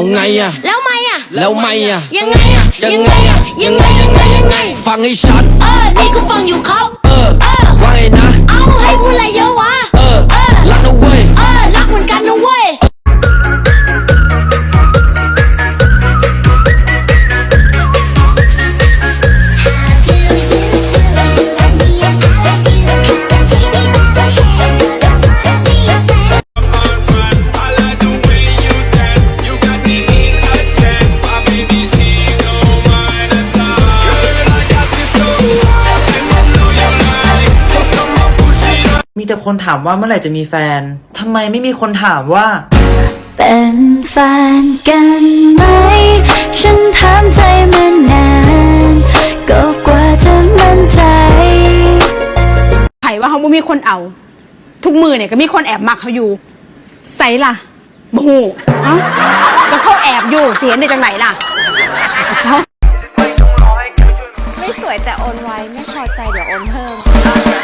เอาไงอะแล้วไม่อะแล้วไม่อะยังไงอะยังไงอะยังไงยังไงยังไง ฟังให้ชัด เออ นี่ก็ฟังอยู่ครับ แต่คนถามว่าเมื่อไหร่จะมีแฟน ทำไมไม่มีคนถามว่า เป็นแฟนกันไหม ฉันถามใจมานานก็กว่าจะมั่นใจ ไผ่ว่าเขาบ่มีคนเอา ทุกมือเนี่ยก็มีคนแอบมักเขาอยู่ใส่ล่ะบูฮูเอ้าก็เขาแอบอยู่เสียในจังไหนล่ะเขาไม่สวยแต่โอนไวไม่พอใจเดี๋ยวโอนเพิ่ม